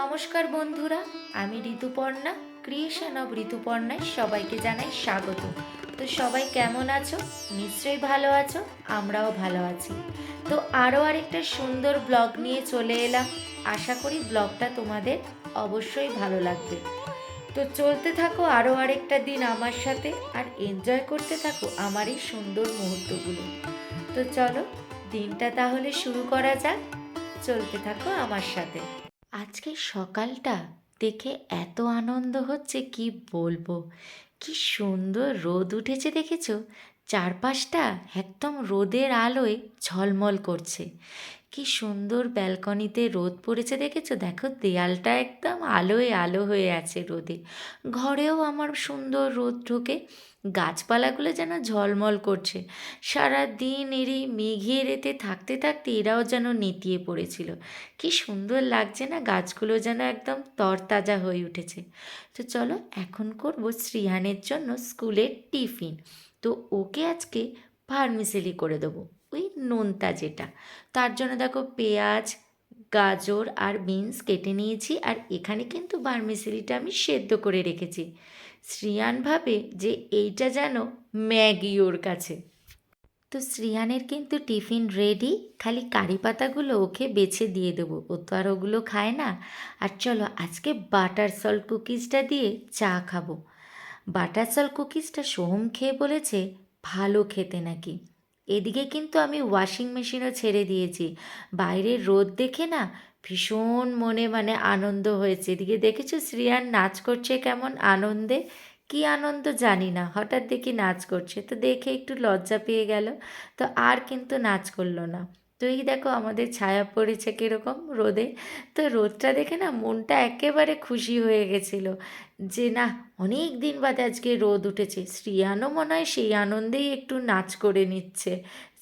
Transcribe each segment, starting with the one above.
নমস্কার বন্ধুরা, আমি ঋতুপর্ণা ক্রিয়েশন অব ঋতুপর্ণায় সবাইকে জানাই স্বাগত। তো সবাই কেমন আছো? নিশ্চয়ই ভালো আছো, আমরাও ভালো আছি। তো আরও আরেকটা সুন্দর ব্লগ নিয়ে চলে এলাম। আশা করি ব্লগটা তোমাদের অবশ্যই ভালো লাগবে। তো চলতে থাকো আরও আরেকটা দিন আমার সাথে আর এনজয় করতে থাকো আমার এই সুন্দর মুহূর্তগুলো। তো চলো, দিনটা তাহলে শুরু করা যাক। চলতে থাকো আমার সাথে। আজকে সকালটা দেখে এত আনন্দ হচ্ছে কি বলব? কি সুন্দর রোদ উঠেছে দেখেছ? চারপাশটা একদম রোদের আলোয় ঝলমল করছে। কি সুন্দর ব্যালকনিতে রোদ পড়েছে দেখেছ? দেখো দেয়ালটা একদম আলোয় আলো হয়ে আছে রোদে। ঘরেও আমার সুন্দর রোদ ঢোকে। গাছপালাগুলো যেন ঝলমল করছে। সারা দিন এরই মেঘের এতে থাকতে থাকতে এরাও যেন নেতিয়ে পড়েছিল। কি সুন্দর লাগছে না? গাছগুলো যেন একদম তরতাজা হয়ে উঠেছে। তো চলো এখন করব শ্রিয়ানের জন্য স্কুলের টিফিন। তো ওকে আজকে ভার্মিসেলি করে দেবো, ওই নোনতা যেটা। তার জন্য দেখো পেঁয়াজ, গাজর আর বিনস কেটে নিয়েছি আর এখানে কিন্তু ভার্মিসেলিটা আমি সেদ্ধ করে রেখেছি। শ্রিয়ান ভাবে যে এইটা যেন ম্যাগি ওর কাছে। তো শ্রিয়ানের কিন্তু টিফিন রেডি, খালি কারি পাতাগুলো ওকে বেছে দিয়ে দেবো। ও তো আর ওগুলো খায় না। আর চলো আজকে বাটার সল্ট কুকিজটা দিয়ে চা খাব। বাটার সল্ট কুকিজটা সোহম খেয়ে বলেছে, ভালো খেতে নাকি। এদিকে কিন্তু আমি ওয়াশিং মেশিনও ছেড়ে দিয়েছি। বাইরের রোদ দেখে না ভীষণ মনে মানে আনন্দ হয়েছে। এদিকে দেখেছ শ্রিয়ান নাচ করছে কেমন আনন্দে? কি আনন্দ জানি না, হঠাৎ দেখি নাচ করছে। তো দেখে একটু লজ্জা পেয়ে গেল। তো আর কিন্তু নাচ করল না। তো এই দেখো আমাদের ছায়া পড়েছে কীরকম রোদে। তো রোদটা দেখে না মনটা একেবারে খুশি হয়ে গেছিল যে না, অনেক দিন বাদে আজকে রোদ উঠেছে। শ্রিয়ানও মনে হয় সেই আনন্দেই একটু নাচ করে নিচ্ছে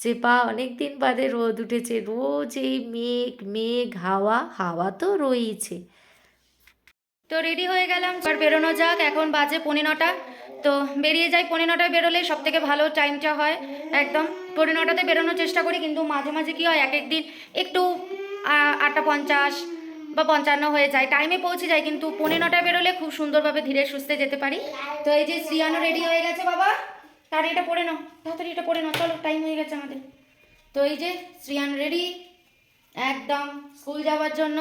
যে পা অনেক দিন বাদে রোদ উঠেছে। রোজ এই মেঘ মেঘ, হাওয়া হাওয়া তো রয়েছে তো রেডি হয়ে গেলাম এবার বেরোনো যাক। এখন বাজে পৌনে নটা। তো বেরিয়ে যাই, পৌনে নটায় বেরোলে সব থেকে ভালো টাইমটা হয়। একদম। পৌনে নটাতে বেরোনোর চেষ্টা করি, কিন্তু মাঝে মাঝে কী হয় এক এক দিন একটু আটটা পঞ্চাশ বা পঞ্চান্ন হয়ে যায়। টাইমে পৌঁছে যায়, কিন্তু পৌনে নটায় বেরোলে খুব সুন্দরভাবে ধীরে সুস্থে যেতে পারি। তো এই যে শ্রিয়ানো রেডি হয়ে গেছে বাবা তার এটা পড়ে নাও, তাড়াতাড়ি এটা পড়ে নাও, চলো টাইম হয়ে গেছে আমাদের। তো এই যে শ্রিয়ান রেডি একদম স্কুল যাওয়ার জন্য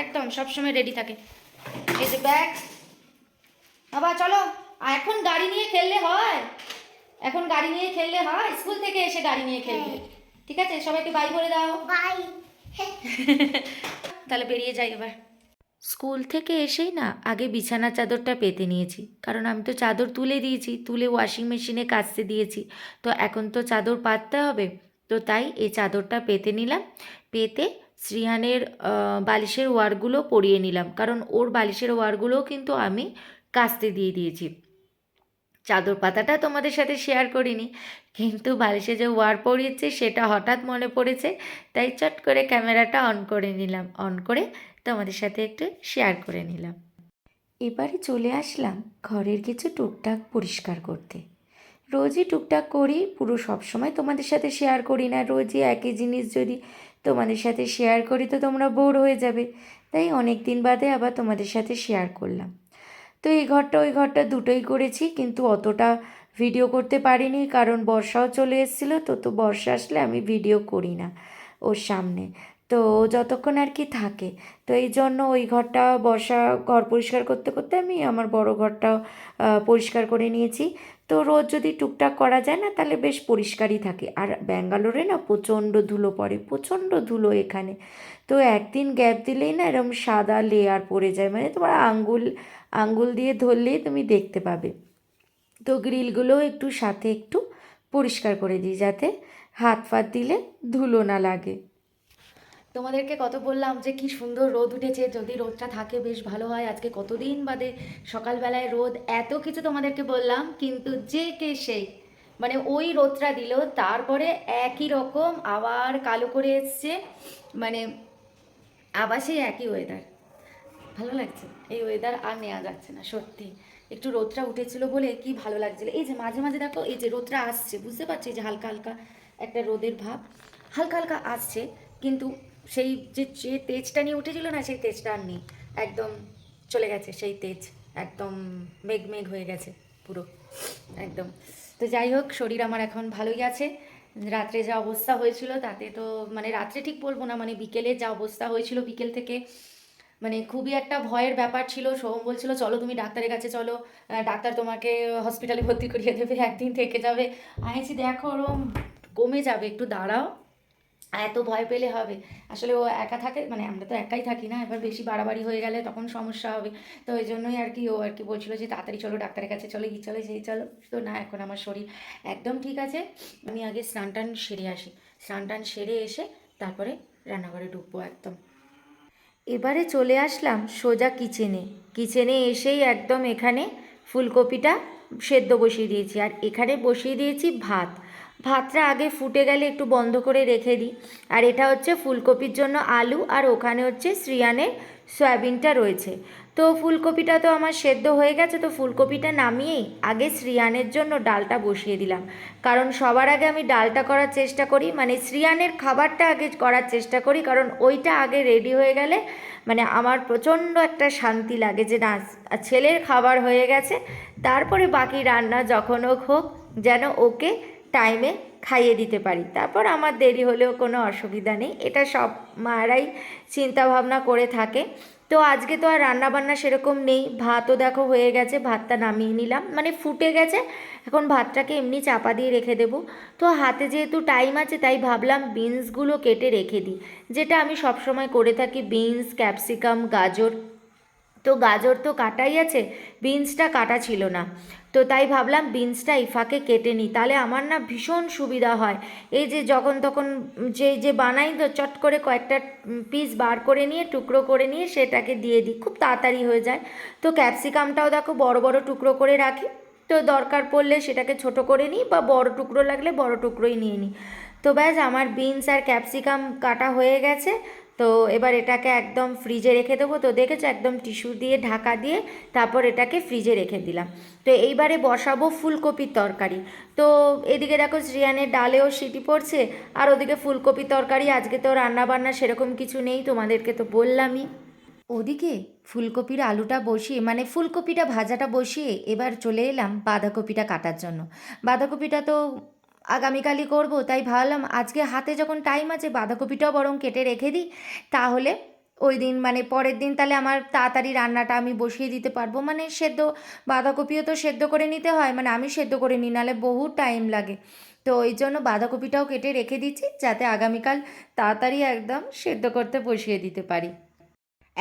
একদম সবসময় রেডি থাকে। এই যে ব্যাগ বাবা, চলো এখন গাড়ি নিয়ে খেললে হয়? এখন গাড়ি নিয়ে খেললে হয়? স্কুল থেকে এসে গাড়ি নিয়ে খেলবে। ঠিক আছে? সবাইকে বাই করে দাও। বাই তাহলে বেরিয়ে যাই এবার। স্কুল থেকে এসেই না আগে বিছানা চাদরটা পেতে নিয়েছি। কারণ আমি তো চাদর তুলে দিয়েছি তুলে ওয়াশিং মেশিনে কাচতে দিয়েছি। তো এখন তো চাদর পাততে হবে। তো তাই এই চাদরটা পেতে নিলাম। পেতে শ্রীহানের বালিশের ওয়ারগুলো পরিয়ে নিলাম। কারণ ওর বালিশের ওয়ারগুলোও কিন্তু আমি কাচতে দিয়ে দিয়েছি। চাদর পাতাটা তোমাদের সাথে শেয়ার করিনি। কিন্তু বালিশে যে ওয়ার পরিয়েছে সেটা হঠাৎ মনে পড়েছে, তাই চট করে ক্যামেরাটা অন করে নিলাম। অন করে তোমাদের সাথে একটু শেয়ার করে নিলাম। এবারে চলে আসলাম ঘরের কিছু টুকটাক পরিষ্কার করতে। রোজই টুকটাক করি, পুরো সবসময় তোমাদের সাথে শেয়ার করি না। রোজই একই জিনিস যদি তোমাদের সাথে শেয়ার করি, তো তোমরা বোর হয়ে যাবে। তাই অনেক দিন বাদে আবার তোমাদের সাথে শেয়ার করলাম। তো এই ঘরটা, ওই ঘরটা দুটোই করেছি, কিন্তু অতটা ভিডিও করতে পারিনি, কারণ বর্ষাও চলে এসেছিল, তো তো বর্ষা আসলে আমি ভিডিও করি না ওর সামনে। তো যতক্ষণ আর কি থাকে, তো এই জন্য ওই ঘরটা বর্ষা ঘর পরিষ্কার করতে করতে আমি আমার বড় ঘরটা পরিষ্কার করে নিয়েছি। তো রোজ যদি টুকটাক করা যায় না, তাহলে বেশ পরিষ্কারই থাকে। আর ব্যাঙ্গালোরে না প্রচণ্ড ধুলো পড়ে, প্রচণ্ড ধুলো এখানে। তো একদিন গ্যাপ দিলেই না এরকম সাদা লেয়ার পড়ে যায়। মানে তোমার আঙ্গুল আঙ্গুল দিয়ে ধরলেই তুমি দেখতে পাবে। তো গ্রিলগুলোও একটু সাথে একটু পরিষ্কার করে দিই যাতে হাত ফাত দিলে ধুলো না লাগে। তোমাদেরকে কত বললাম যে কি সুন্দর রোদ উঠেছে, যদি রোদটা থাকে বেশ ভালো হয়। আজকে কতদিন বাদে সকালবেলায় রোদ? এত কিছু তোমাদেরকে বললাম, কিন্তু যে কে সেই? মানে ওই রোদটা দিল, তারপরে একই রকম আবার কালো করে এসছে মানে আবার সেই একই ওয়েদার ভালো লাগছে? এই ওয়েদার আর নেওয়া যাচ্ছে না, সত্যি। একটু রোদটা উঠেছিল বলে কি ভালো লাগছিল। এই যে মাঝে মাঝে দেখো, এই যে রোদটা আসছে, বুঝতে পারছি? যে হালকা হালকা একটা রোদের ভাব। হালকা হালকা আসছে, কিন্তু সেই যে যে তেজটা নিয়ে উঠেছিল না, সেই তেজটা আর নেই। একদম চলে গেছে, সেই তেজ। একদম মেঘ মেঘ হয়ে গেছে পুরো। একদম। তো যাই হোক, শরীর আমার এখন ভালোই আছে। রাত্রে যা অবস্থা হয়েছিল, তাতে তো মানে রাত্রে ঠিক বলব না মানে বিকেলে যা অবস্থা হয়েছিল বিকেল থেকে মানে খুবই একটা ভয়ের ব্যাপার ছিল। সোহম বলছিল, চলো তুমি ডাক্তারের কাছে চলো। ডাক্তার তোমাকে হসপিটালে ভর্তি করিয়ে দেবে, একদিন থেকে যাবে। আইছি দেখো, ওরম কমে যাবে, একটু দাঁড়াও। এত ভয় পেলে হবে। আসলে ও একা থাকে মানে আমরা তো একাই থাকি না, এবার বেশি বাড়াবাড়ি হয়ে গেলে তখন সমস্যা হবে। তো ওই জন্যই আর কি ও আর কি বলছিল যে, তাড়াতাড়ি চলো ডাক্তারের কাছে চলো, এই চলো, সেই চলো। তো না, এখন আমার শরীর একদম ঠিক আছে। আমি আগে স্নান টান সেরে আসি। স্নান টান সেরে এসে তারপরে রান্নাঘরে ঢুকবো একদম। এবারে চলে আসলাম সোজা কিচেনে। কিচেনে এসেই একদম এখানে ফুলকপিটা সেদ্ধ বসিয়ে দিয়েছি। আর এখানে বসিয়ে দিয়েছি ভাত। ভাতটা আগে ফুটে গেলে একটু বন্ধ করে রেখে দিই। আর এটা হচ্ছে ফুলকপির জন্য আলু, আর ওখানে হচ্ছে শ্রিয়ানের সয়াবিনটা রয়েছে। তো ফুলকপিটা তো আমার সেদ্ধ হয়ে গেছে, তো ফুলকপিটা নামিয়েই আগে শ্রিয়ানের জন্য ডালটা বসিয়ে দিলাম। কারণ সবার আগে আমি ডালটা করার চেষ্টা করি মানে শ্রিয়ানের খাবারটা আগে করার চেষ্টা করি, কারণ ওইটা আগে রেডি হয়ে গেলে মানে আমার প্রচণ্ড একটা শান্তি লাগে যে না, ছেলের খাবার হয়ে গেছে, তারপরে বাকি রান্না যখন হোক হোক, যেন ওকে টাইমে খাইয়ে দিতে পারি। তারপর আমার দেরি হলেও কোনো অসুবিধা নেই। এটা সব মায়েরাই চিন্তা ভাবনা করে থাকে। তো আজকে তো আর রান্নাবান্না সেরকম নেই। ভাতও দেখো হয়ে গেছে, ভাতটা নামিয়ে নিলাম। মানে ফুটে গেছে, এখন ভাতটাকে এমনি চাপা দিয়ে রেখে দেবো। তো হাতে যেহেতু টাইম আছে, তাই ভাবলাম বিনসগুলো কেটে রেখে দিই। যেটা আমি সবসময় করে থাকি বিনস ক্যাপসিকাম গাজর। তো গাজর তো কাটাই আছে বিনসটা কাটা ছিল না। তো তাই ভাবলাম বিনসটা এই ফাঁকে কেটে নিই। তাহলে আমার না ভীষণ সুবিধা হয়। এই যে যখন তখন যে যে বানাই তো চট করে কয়েকটা পিস বার করে নিয়ে, টুকরো করে নিয়ে সেটাকে দিয়ে দিই। খুব তাড়াতাড়ি হয়ে যায়। তো ক্যাপসিকামটাও দেখো বড় বড় টুকরো করে রাখি। তো দরকার পড়লে সেটাকে ছোট করে নিই বা বড় টুকরো লাগলে বড় টুকরোই নিয়ে নিই। তো ব্যাস আমার বিনস আর ক্যাপসিকাম কাটা হয়ে গেছে। তো এবার এটাকে একদম ফ্রিজে রেখে দেবো। তো দেখেছ একদম টিস্যু দিয়ে, ঢাকা দিয়ে তারপর এটাকে ফ্রিজে রেখে দিলাম। তো এইবারে বসাবো ফুলকপির তরকারি। তো এদিকে দেখো শ্রিয়ানের ডালেও সিটি পড়ছে, আর ওদিকে ফুলকপির তরকারি, আজকে তো রান্না বান্না সেরকম কিছু নেই, তোমাদেরকে তো বললামই। ওদিকে ফুলকপির আলুটা বসিয়ে মানে ফুলকপিটা ভাজাটা বসিয়ে এবার চলে এলাম বাঁধাকপিটা কাটার জন্য। বাঁধাকপিটা তো আগামীকালই করব, তাই ভাবলাম আজকে হাতে যখন টাইম আছে বাঁধাকপিটাও বরং কেটে রেখে দিই। তাহলে ওই দিন মানে পরের দিন তাহলে আমার তাড়াতাড়ি রান্নাটা আমি বসিয়ে দিতে পারব। মানে সেদ্ধ, বাঁধাকপিও তো সেদ্ধ করে নিতে হয় মানে আমি সেদ্ধ করে নিই, নাহলে বহু টাইম লাগে। তো ওই জন্য বাঁধাকপিটাও কেটে রেখে দিচ্ছি, যাতে আগামীকাল তাড়াতাড়ি একদম সেদ্ধ করতে বসিয়ে দিতে পারি।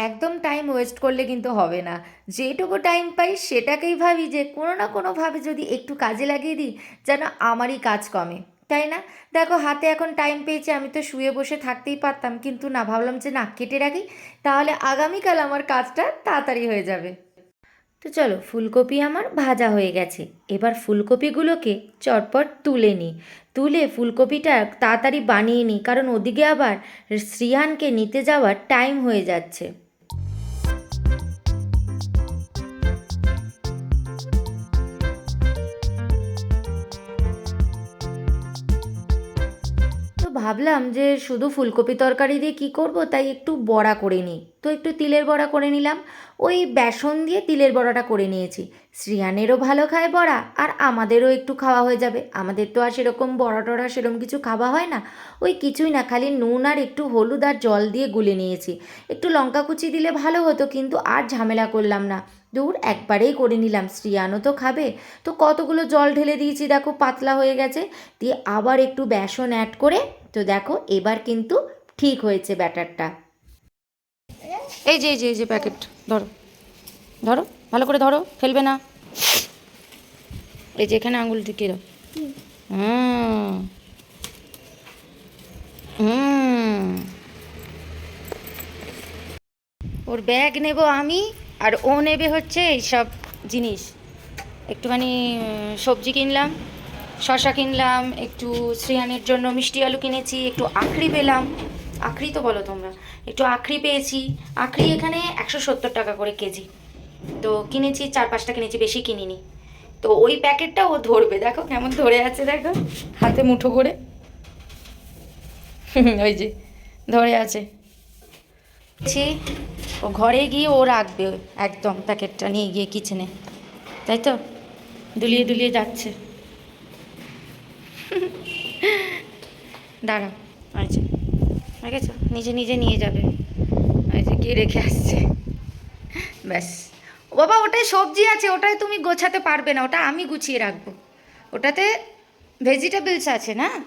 একদম টাইম ওয়েস্ট করলে কিন্তু হবে না। যেটুকু টাইম পাই সেটাকেই ভাবি যে, কোনো না কোনোভাবে যদি একটু কাজে লাগিয়ে দিই, যেন আমারই কাজ কমে। তাই না? দেখো, হাতে এখন টাইম পেয়েছে, আমি তো শুয়ে বসে থাকতেই পারতাম, কিন্তু না ভাবলাম যে না কেটে রাখি, তাহলে আগামীকাল আমার কাজটা তাড়াতাড়ি হয়ে যাবে। তো চলো, ফুলকপি আমার ভাজা হয়ে গেছে। এবার ফুলকপিগুলোকে চটপট তুলে নিই। তুলে ফুলকপিটা তাড়াতাড়ি বানিয়ে নিই, কারণ ওদিকে আবার শ্রিয়ানকে নিতে যাওয়ার টাইম হয়ে যাচ্ছে। ভাবলাম যে শুধু ফুলকপি তরকারি দিয়ে কি করব, তাই একটু বড়া করে নিই। তো একটু তিলের বড়া করে নিলাম। ওই বেসন দিয়ে তিলের বড়াটা করে নিয়েছি। শ্রিয়ানেরও ভালো খায় বড়া, আর আমাদেরও একটু খাওয়া হয়ে যাবে। আমাদের তো আর সেরকম বড়া টড়া সেরকম কিছু খাওয়া হয় না। ওই কিছুই না, খালি নুন আর একটু হলুদ আর জল দিয়ে গুলে নিয়েছি। একটু লঙ্কা কুচি দিলে ভালো হতো, কিন্তু আর ঝামেলা করলাম না। দূর, একবারেই করে নিলাম। শ্রিয়ানও তো খাবে। তো কতগুলো জল ঢেলে দিয়েছি, দেখো, পাতলা হয়ে গেছে। দিয়ে আবার একটু বেসন অ্যাড করে তো দেখো, এবার কিন্তু ঠিক হয়েছে ব্যাটারটা। এই যে এই যে এই যে প্যাকেট, ধরো। ধরো, ভালো করে ধরো, ফেলবে না। এই যে এখানে আঙুল ঢুকিয়ে দাও। হুম। হুম। ওর ব্যাগ নেব আমি, আর ও নেবে হচ্ছে এইসব জিনিস। একটুখানি সবজি কিনলাম। শশা কিনলাম, একটু শ্রিয়ানের জন্য মিষ্টি আলু কিনেছি, একটু আখড়ি পেলাম। আখড়ি তো বলো তোমরা। একটু আখড়ি পেয়েছি। আখড়ি এখানে একশো সত্তর টাকা করে কেজি। তো কিনেছি, চার পাঁচটা কিনেছি, বেশি কিনিনি। তো ওই প্যাকেটটা ও ধরবে। দেখো কেমন ধরে আছে, দেখো। হাতে মুঠো করে। ওই যে, ধরে আছে। ও ঘরে গিয়ে ও রাখবে, একদম প্যাকেটটা নিয়ে গিয়ে কিচেনে তাই তো? দুলিয়ে দুলিয়ে যাচ্ছে। দাঁড়াও। আচ্ছা দেখেছ নিজে নিজে নিয়ে যাবে। আচ্ছা গিয়ে রেখে আসছে। ব্যাস। ও বাবা ওটায় সবজি আছে ওটাই তুমি গোছাতে পারবে না ওটা আমি গুছিয়ে রাখব। ওটাতে ভেজিটেবলস আছে না?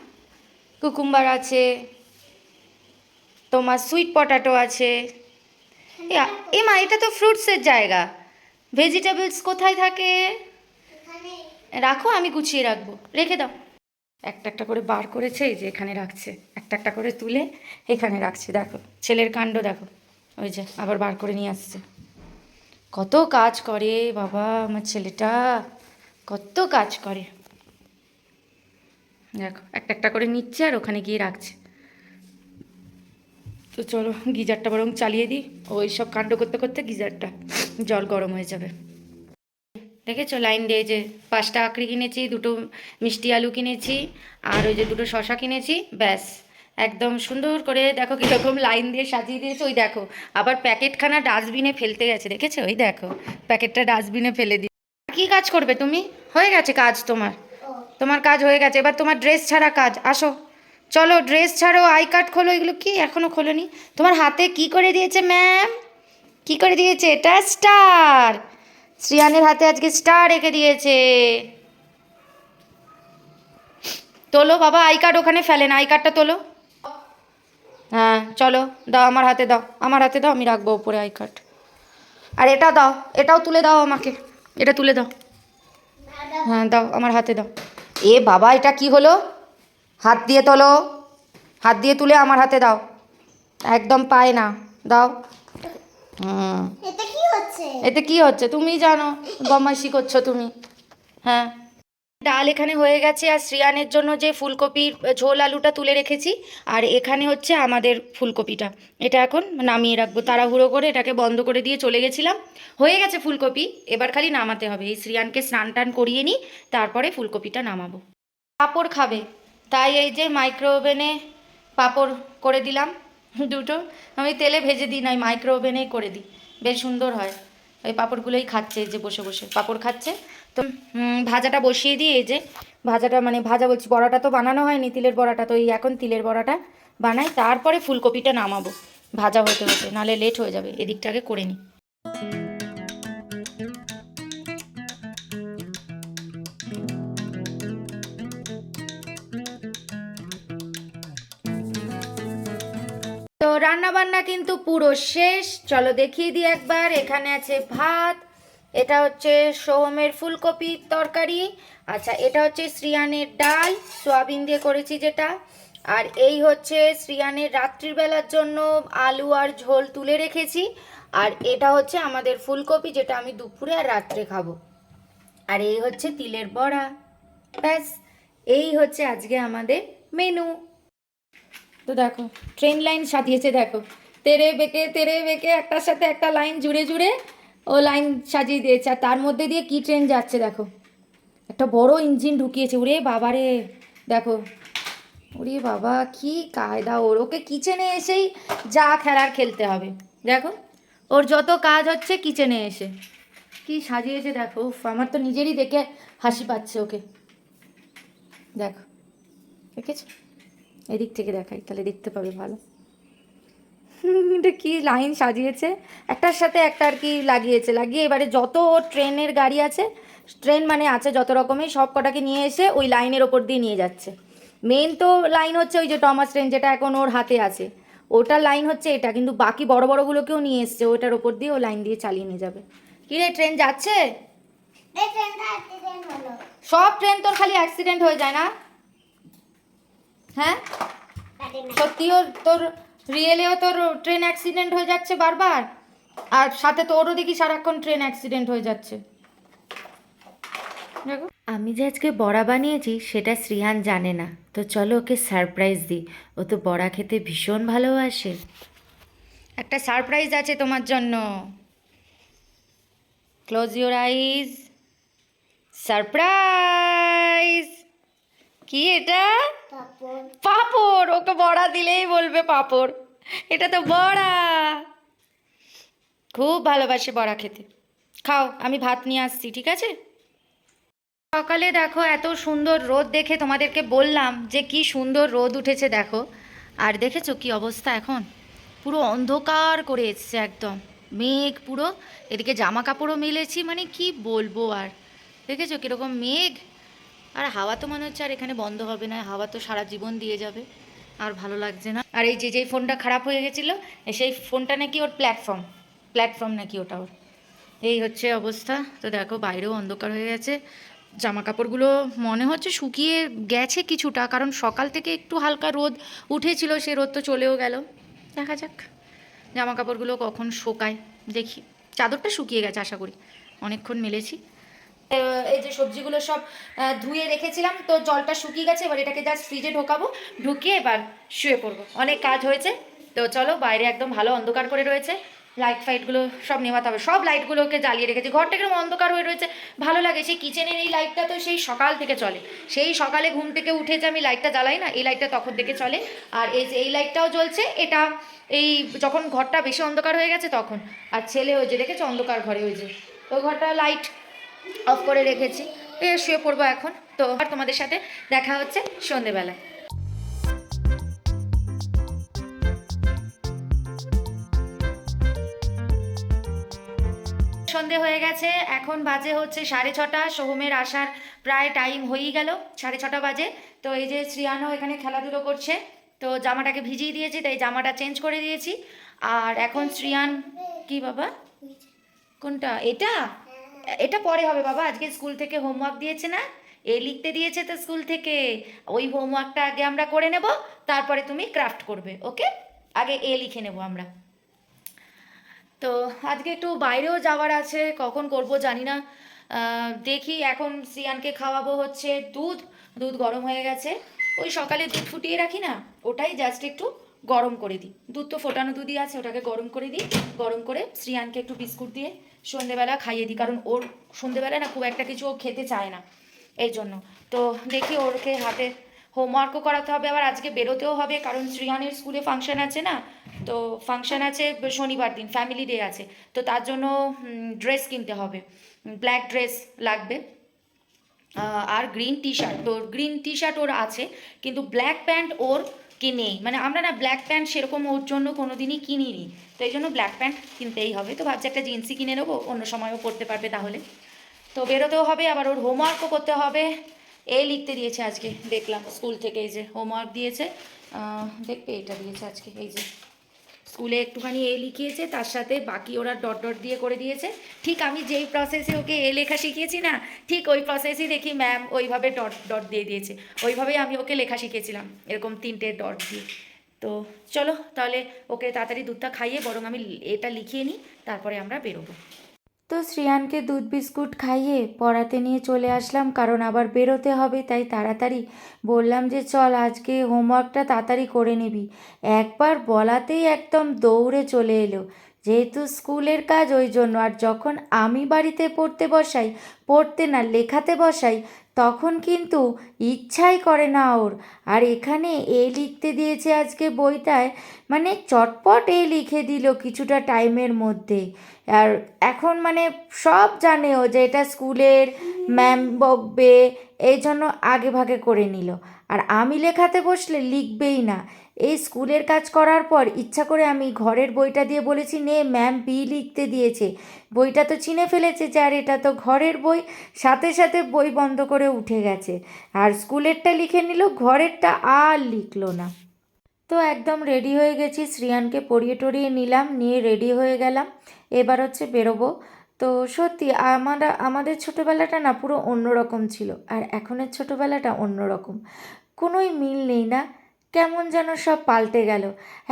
কুকুম্বার আছে তোমার সুইট পটাটো আছে। এ- এ মা এটা তো ফ্রুটসের জায়গা। ভেজিটেবলস কোথায় থাকে? রাখো আমি গুছিয়ে রাখব। রেখে দাও। একটা একটা করে বার করেছে, এই যে এখানে রাখছে। একটা একটা করে তুলে এখানে রাখছে। দেখো, ছেলের কাণ্ড দেখো। ওই যে, আবার বার করে নিয়ে আসছে। কত কাজ করে, বাবা, আমার ছেলেটা। কত কাজ করে। দেখো, একটা একটা করে নিচ্ছে আর ওখানে গিয়ে রাখছে। তো চলো, গিজারটা বরং চালিয়ে দিই। ওই সব কাণ্ড করতে করতে গিজারটা জল গরম হয়ে যাবে। দেখেছ লাইন দিয়ে যে পাঁচটা আঁকড়ি কিনেছি, দুটো মিষ্টি আলু কিনেছি আর ওই যে দুটো শশা কিনেছি, ব্যাস। একদম সুন্দর করে দেখো কীরকম লাইন দিয়ে সাজিয়ে দিয়েছে, ওই দেখো। আবার প্যাকেটখানা ডাস্টবিনে ফেলতে গেছে, দেখেছ? ওই দেখো, প্যাকেটটা ডাস্টবিনে ফেলে দিয়ে কী কাজ করবে তুমি? হয়ে গেছে কাজ তোমার। তোমার কাজ হয়ে গেছে। এবার তোমার ড্রেস ছাড়া কাজ। আসো। চলো, ড্রেস ছাড়ো, আই কার্ড খোলো, এগুলো কি এখনও খোলোনি? তোমার হাতে কি করে দিয়েছে ম্যাম কি করে দিয়েছে? এটা স্টার শ্রিয়ানের হাতে আজকে স্টার রেখে দিয়েছে। তোলো বাবা, আই কার্ড ওখানে ফেলেন আই কার্ডটা তোলো। হ্যাঁ চলো, দাও আমার হাতে, দাও, আমার হাতে দাও, আমি রাখব ওপরে আই কার্ড আর এটা দাও, এটাও তুলে দাও আমাকে, এটা তুলে দাও। হ্যাঁ দাও, আমার হাতে দাও। এ বাবা, এটা কি হলো? হাত দিয়ে তোলো, হাত দিয়ে তুলে আমার হাতে দাও। একদম পায় না, দাও। হুম। এটা কি হচ্ছে? এতে কি হচ্ছে? তুমি জানো। গমাসি করছ তুমি। হ্যাঁ। ডাল এখানে হয়ে গেছে আর শ্রিয়ানের জন্য যে ফুলকপির ঝোল আলুটা তুলে রেখেছি আর এখানে হচ্ছে আমাদের ফুলকপিটা। এটা এখন নামিয়ে রাখব। তাড়াহুড়ো করে এটাকে বন্ধ করে দিয়ে চলে গেছিলাম। হয়ে গেছে ফুলকপি। এবার খালি নামাতে হবে। এই শ্রিয়ানকে স্নান টান করিয়ে নিই তারপরে ফুলকপিটা নামাবো। পাঁপড় খাবে। তাই এই যে মাইক্রো ওভেনে পাঁপড় করে দিলাম। দুটো। আমি তেলে ভেজে দিই নাই মাইক্রো ওভেনেই করে দিই। বেশ সুন্দর হয়। ওই পাঁপড়গুলোই খাচ্ছে, যে বসে বসে। পাঁপড় খাচ্ছে। তো ভাজাটা বসিয়ে দিই, এই যে ভাজাটা মানে ভাজা বলছি, বড়াটা তো বানানো হয়নি, তিলের বড়াটা তো, এই এখন তিলের বড়াটা বানাই। তারপরে ফুলকপিটা নামাবো। ভাজা হতে হতে, নাহলে লেট হয়ে যাবে, এদিকটাকে করে নিই। তো রান্না বান্না কিন্তু পুরো শেষ। চলো দেখিয়ে দিই একবার। এখানে আছে ভাত, এটা হচ্ছে সোহমের ফুলকপির তরকারি আচ্ছা এটা হচ্ছে শ্রিয়ানের ডাল, সোয়াবিন দিয়ে করেছি যেটা। আর এই হচ্ছে শ্রিয়ানের রাত্রিবেলার জন্য আলু আর ঝোল তুলে রেখেছি। আর এটা হচ্ছে আমাদের ফুলকপি যেটা আমি দুপুরে আর রাত্রে খাব। আর এই হচ্ছে তিলের বড়া। ব্যাস, এই হচ্ছে আজকে আমাদের মেনু তো দেখো ট্রেন লাইন সাজিয়েছে, দেখো। তেরে বেঁকে তেরে বেঁকে একটার সাথে একটা লাইন জুড়ে জুড়ে ও লাইন সাজিয়ে দিয়েছে। আর তার মধ্যে দিয়ে কি ট্রেন যাচ্ছে, দেখো। একটা বড় ইঞ্জিন ঢুকিয়েছে, ওরে বাবারে। দেখো, ওরে বাবা, কি কায়দা ওর। ওকে কিচেনে এসেই যা খেলার খেলতে হবে। দেখো, ওর যত কাজ হচ্ছে কিচেনে এসে। কি সাজিয়েছে, দেখো। উফ, আমার তো নিজেরই দেখে হাসি পাচ্ছে ওকে। দেখো, দেখেছ? এদিক থেকে দেখাই তাহলে দেখতে পাবে ভালো। এটা কি লাইন সাজিয়েছে? একটার সাথে একটা আর কি লাগিয়েছে লাগিয়ে এবারে যত ট্রেনের গাড়ি আছে ট্রেন মানে আছে যত রকমের সব কটাকে নিয়ে এসে ওই লাইনের ওপর দিয়ে নিয়ে যাচ্ছে। মেন তো লাইন হচ্ছে ওই যে টমাস ট্রেন যেটা এখন ওর হাতে আছে। ওটার লাইন হচ্ছে এটা কিন্তু বাকি বড় বড়গুলোকেও নিয়ে এসছে ওটার ওপর দিয়ে ও লাইন দিয়ে চালিয়ে নিয়ে যাবে। কি রে ট্রেন যাচ্ছে? সব ট্রেন তোর খালি অ্যাক্সিডেন্ট হয়ে যায় না? হ্যাঁ? সত্যিও তোর রিয়েলেও তোর ট্রেন অ্যাক্সিডেন্ট হয়ে যাচ্ছে বারবার? আর সাথে তোরও দেখি সারাক্ষণ ট্রেন অ্যাক্সিডেন্ট হয়ে যাচ্ছে। দেখো। আমি যে আজকে বড়া বানিয়েছি সেটা শ্রীহান জানে না। তো চলো ওকে সারপ্রাইজ দিই। ও তো বড়া খেতে ভীষণ ভালোবাসে। একটা সারপ্রাইজ আছে তোমার জন্য। ক্লোজ ইউর আইজ সারপ্রাইজ কি এটা? পাপড়। ওকে বড়া দিলেই বলবে পাপড়। এটা তো বড়া। খুব ভালোবাসে বড়া খেতে। খাও, আমি ভাত নিয়ে আসছি, ঠিক আছে? সকালে দেখো, এত সুন্দর রোদ দেখে তোমাদেরকে বললাম যে কি সুন্দর রোদ উঠেছে দেখো। আর দেখেছ কি অবস্থা এখন? পুরো অন্ধকার করে এসছে একদম। মেঘ পুরো, এদিকে জামা কাপড়ও মেলেছি মানে কি বলব আর। দেখেছ কীরকম মেঘ? আর হাওয়া তো মনে হচ্ছে আর এখানে বন্ধ হবে না, হাওয়া তো সারা জীবন দিয়ে যাবে, আর ভালো লাগছে না। আর এই যে, যেই ফোনটা খারাপ হয়ে গেছিল সেই ফোনটা নাকি ওর প্ল্যাটফর্ম প্ল্যাটফর্ম নাকি ওটা ওর। এই হচ্ছে অবস্থা। তো দেখো, বাইরেও অন্ধকার হয়ে গেছে। জামা কাপড়গুলো মনে হচ্ছে শুকিয়ে গেছে কিছুটা, কারণ সকাল থেকে একটু হালকা রোদ উঠেছিল, সে রোদ তো চলেও গেল। দেখা যাক জামা কাপড়গুলো কখন শোকায়, দেখি। চাদরটা শুকিয়ে গেছে, আশা করি। অনেকক্ষণ মেলেছি। এই যে সবজিগুলো সব ধুয়ে রেখেছিলাম, তো জলটা শুকিয়ে গেছে, এবার এটাকে জাস্ট ফ্রিজে ঢোকাবো, ঢুকিয়ে এবার শুয়ে পড়ব। অনেক কাজ হয়েছে, তো চলো বাইরে একদম ভালো অন্ধকার করে রয়েছে লাইট ফাইটগুলো সব নেওয়াতে হবে। সব লাইটগুলোকে জ্বালিয়ে রেখেছি, ঘরটা কীরকম অন্ধকার হয়ে রয়েছে, ভালো লাগে, সেই কিচেনের এই লাইটটা তো সেই সকাল থেকে চলে। সেই সকালে ঘুম থেকে উঠে যে আমি লাইটটা জ্বালাই না, এই লাইটটা তখন থেকে চলে। আর এই যে, এই লাইটটাও জ্বলছে, এটা এই যখন ঘরটা বেশি অন্ধকার হয়ে গেছে তখন। আর ছেলে ওই যে, দেখেছ? অন্ধকার ঘরে ওই যে, ওই ঘরটা লাইট অফ করে রেখেছি। এ শুয়ে পড়ব এখন। তো আর তোমাদের সাথে দেখা হচ্ছে সন্ধেবেলায়। সন্ধে হয়ে গেছে। এখন বাজে হচ্ছে সাড়ে ছটা। সোহমের আসার প্রায় টাইম হয়েই গেল। সাড়ে ছটা বাজে। তো এই যে শ্রিয়ানও এখানে খেলাধুলো করছে। তো জামাটাকে ভিজিয়ে দিয়েছি, তাই জামাটা চেঞ্জ করে দিয়েছি। আর এখন শ্রিয়ান, কি বাবা? কোনটা? এটা? এটা পরে হবে বাবা, আজকে স্কুল থেকে হোমওয়ার্ক দিয়েছে না, এ লিখতে দিয়েছে তো স্কুল থেকে। ওই হোমওয়ার্কটা আগে আমরা করে নেব, তারপরে তুমি ক্রাফট করবে ওকে আগে এ লিখে নেব আমরা। তো আজকে একটু বাইরেও যাওয়ার আছে, কখন করব জানি না। দেখি এখন সিয়ানকে খাওয়াবো হচ্ছে দুধ দুধ গরম হয়ে গেছে। ওই সকালে দুধ ফুটিয়ে রাখি না, ওটাই জাস্ট একটু গরম করে দিই। দুধ তো ফোটানো দুধই আছে, ওটাকে গরম করে দিই, গরম করে শ্রিয়ানকে একটু বিস্কুট দিয়ে সন্ধেবেলা খাইয়ে দিই, কারণ ওর সন্ধেবেলা না খুব একটা কিছু ও খেতে চায় না, এই জন্য। তো দেখি ওরকে হাতে হোমওয়ার্কও করাতে হবে, আবার আজকে বেরোতেও হবে, কারণ শ্রিয়ানের স্কুলে ফাংশন আছে না, তো ফাংশন আছে শনিবার দিন ফ্যামিলি ডে আছে, তো তার জন্য ড্রেস কিনতে হবে ব্ল্যাক ড্রেস লাগবে আর গ্রিন টি শার্ট তো গ্রিন টি শার্ট ওর আছে, কিন্তু ব্ল্যাক প্যান্ট ওর কি নেই মানে আমরা না ব্ল্যাক প্যান্ট সেরকম ওর জন্য কোনো দিনই কিনিনি। তো এই জন্য ব্ল্যাক প্যান্ট কিনতেই হবে। তো ভাবছি একটা জিন্সই কিনে নেব, অন্য সময়ও পরতে পারবে তাহলে। তো বেরোতেও হবে, আবার ওর হোমওয়ার্কও করতে হবে। এ লিখতে দিয়েছে আজকে, দেখলাম স্কুল থেকে এই যে হোমওয়ার্ক দিয়েছে। দেখবে এটা দিয়েছে আজকে, এই যে। স্কুলে একটুখানি এ লিখিয়েছে, তার সাথে বাকি ওরা ডট ডট দিয়ে করে দিয়েছে। ঠিক আমি যেই প্রসেসে ওকে এ লেখা শিখিয়েছি না, ঠিক ওই প্রসেসই দেখি ম্যাম ওইভাবে ডট ডট দিয়ে দিয়েছে। ওইভাবেই আমি ওকে লেখা শিখেছিলাম এরকম তিনটে ডট দিয়ে। তো চলো তাহলে ওকে তাড়াতাড়ি দুধটা খাইয়ে বরং আমি এটা লিখিয়ে নিই, তারপরে আমরা বেরোবো। তো শ্রিয়ানকে দুধ বিস্কুট খাইয়ে পড়াতে নিয়ে চলে আসলাম, কারণ আবার বেরোতে হবে, তাই তাড়াতাড়ি বললাম যে, চল, আজকে হোমওয়ার্কটা তাড়াতাড়ি করে নিবি। একবার বলাতেই একদম দৌড়ে চলে এলো। যেহেতু স্কুলের কাজ ওই জন্য আর যখন আমি বাড়িতে পড়তে বসাই, পড়তে না লেখাতে বসাই, তখন কিন্তু ইচ্ছাই করে না ওর। আর এখানে এ লিখতে দিয়েছে আজকে বইটায় মানে চটপট এ লিখে দিল কিছুটা টাইমের মধ্যে। আর এখন মানে সব জানে ও যে এটা স্কুলের ম্যাম বকবে, এই জন্য আগে ভাগে করে নিল। আর আমি লেখাতে বসলে লিখবেই না। এই স্কুলের কাজ করার পর ইচ্ছা করে আমি ঘরের বইটা দিয়ে বলেছি, নে ম্যাম, বি লিখতে দিয়েছে। বইটা তো চিনে ফেলেছে যে আর এটা তো ঘরের বই। সাথে সাথে বই বন্ধ করে উঠে গেছে। আর স্কুলেরটা লিখে নিল, ঘরেরটা আর লিখলো না। তো একদম রেডি হয়ে গেছি, শ্রিয়ানকে পরিয়ে টরিয়ে নিলাম, নিয়ে রেডি হয়ে গেলাম। এবার হচ্ছে বেরোবো। তো সত্যি আমরা, আমাদের ছোটোবেলাটা না পুরো অন্যরকম ছিল, আর এখনের ছোটোবেলাটা অন্যরকম। কোনোই মিল নেই না। কেমন যেন সব পাল্টে গেল।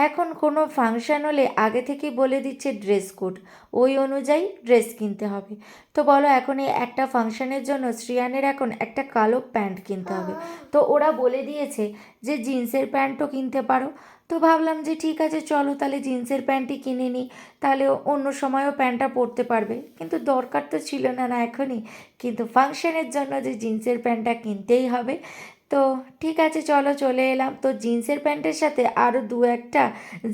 এখন কোনো ফাংশন হলে আগে থেকেই বলে দিচ্ছে ড্রেস কোড ওই অনুযায়ী ড্রেস কিনতে হবে। তো বলো এখন এই একটা ফাংশানের জন্য শ্রিয়ানের এখন একটা কালো প্যান্ট কিনতে হবে। তো ওরা বলে দিয়েছে যে জিন্সের প্যান্টও কিনতে পারো। তো ভাবলাম যে ঠিক আছে চলো তাহলে জিন্সের প্যান্টই কিনে নিই। তাহলে অন্য সময়ও প্যান্টটা পরতে পারবে। কিন্তু দরকার তো ছিল না না এখনই। কিন্তু ফাংশনের জন্য যে জিন্সের প্যান্টটা কিনতেই হবে তো ঠিক আছে চলো চলে এলাম। তো জিন্সের প্যান্টের সাথে আরও দু একটা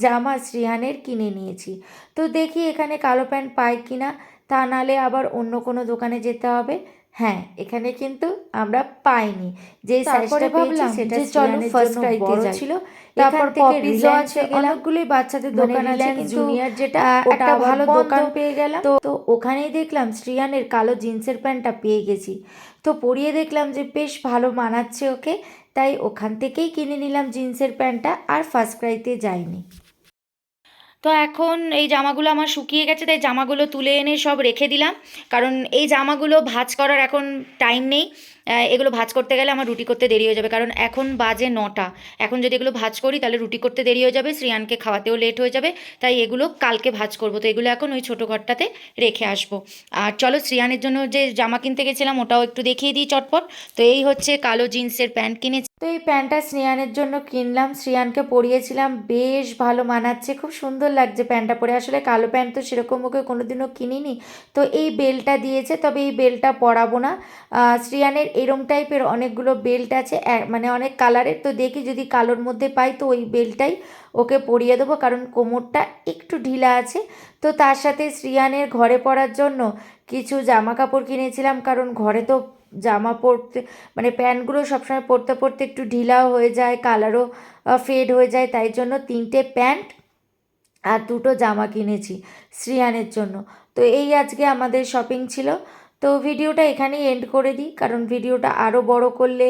জামা শ্রিহানের কিনে নিয়েছি। তো দেখি এখানে কালো প্যান্ট পাই কিনা তা নালে আবার অন্য কোনো দোকানে যেতে হবে। হ্যাঁ এখানে কিন্তু আমরা পাইনি। যে সাইজটা ভাবলাম সেটা চলো ফার্স্ট বড় ছিল। তারপর পপিজও আছে অনেকগুলোই বাচ্চাদের দোকান আছে কিন্তু জুনিয়র যেটা একটা ভালো দোকান পেয়ে গেলাম। তো তো ওখানেই দেখলাম শ্রিয়ানের কালো জিন্সের প্যান্টটা পেয়ে গেছি। তো পরিয়ে দেখলাম যে বেশ ভালো মানাচ্ছে ওকে, তাই ওখান থেকেই কিনে নিলাম জিন্সের প্যান্টটা আর ফার্স্ট ক্রাইতে যাইনি। তো এখন এই জামাগুলো আমার শুকিয়ে গেছে, তাই জামাগুলো তুলে এনে সব রেখে দিলাম। কারণ এই জামাগুলো ভাজ করার এখন টাইম নেই। এগুলো ভাজ করতে গেলে আমার রুটি করতে দেরি হয়ে যাবে। কারণ এখন বাজে নটা। এখন যদি এগুলো ভাজ করি, তাহলে রুটি করতে দেরি হয়ে যাবে, শ্রিয়ানকে খাওয়াতেও লেট হয়ে যাবে। তাই এগুলো কালকে ভাজ করব। তো এগুলো এখন ওই ছোটো ঘরটাতে রেখে আসব। আর চলো শ্রিয়ানের জন্য যে জামা কিনতে গেছিলাম, ওটাও একটু দেখিয়ে দিই চটপট। তো এই হচ্ছে কালো জিন্সের প্যান্ট কিনেছি। তো এই প্যান্টটা শ্রিয়ানের জন্য কিনলাম। শ্রিয়ানকে পরিয়েছিলাম। বেশ ভালো মানাচ্ছে। খুব সুন্দর লাগছে প্যান্টটা পরে। আসলে কালো প্যান্ট তো সেরকম ওকে কোনোদিনও কিনিনি। তো এই বেলটা দিয়েছে। তবে এই বেলটা পরাবো না। শ্রিয়ানের এরম টাইপের অনেকগুলো বেল্ট আছে। মানে অনেক কালারের। তো দেখি যদি কালোর মধ্যে পাই তো ওই বেলটাই ওকে পরিয়ে দেবো। কারণ কোমরটা একটু ঢিলা আছে। তো তার সাথে শ্রিয়ানের ঘরে পরার জন্য কিছু জামা কাপড় কিনেছিলাম। কারণ ঘরে তো জামা পরতে মানে প্যান্টগুলো সবসময় পরতে পরতে একটু ঢিলাও হয়ে যায়, কালারও ফেড হয়ে যায়, তাই জন্য তিনটে প্যান্ট আর দুটো জামা কিনেছি শ্রিয়ানের জন্য। তো এই আজকে আমাদের শপিং ছিল। তো ভিডিওটা এখানেই এন্ড করে দিই, কারণ ভিডিওটা আরও বড় করলে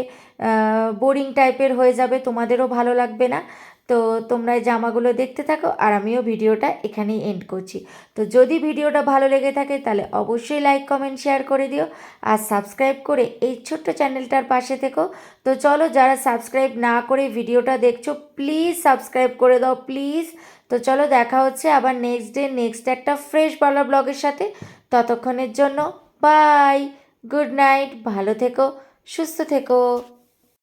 বোরিং টাইপের হয়ে যাবে, তোমাদেরও ভালো লাগবে না। তো তোমরা জামাগুলো দেখতে থাকো আর আমিও ভিডিওটা এখানেই এন্ড করছি। তো যদি ভিডিওটা ভালো লেগে থাকে তাহলে অবশ্যই লাইক কমেন্ট শেয়ার করে দিও আর সাবস্ক্রাইব করে এই ছোট্ট চ্যানেলটার পাশে থেকো। তো চলো যারা সাবস্ক্রাইব না করে ভিডিওটা দেখছ প্লিজ সাবস্ক্রাইব করে দাও প্লিজ তো চলো দেখা হচ্ছে আবার নেক্সট ডে নেক্সট একটা ফ্রেশ বালা ব্লগের সাথে। ততক্ষণের জন্য বাই গুড নাইট ভালো থেকো, সুস্থ থেকো।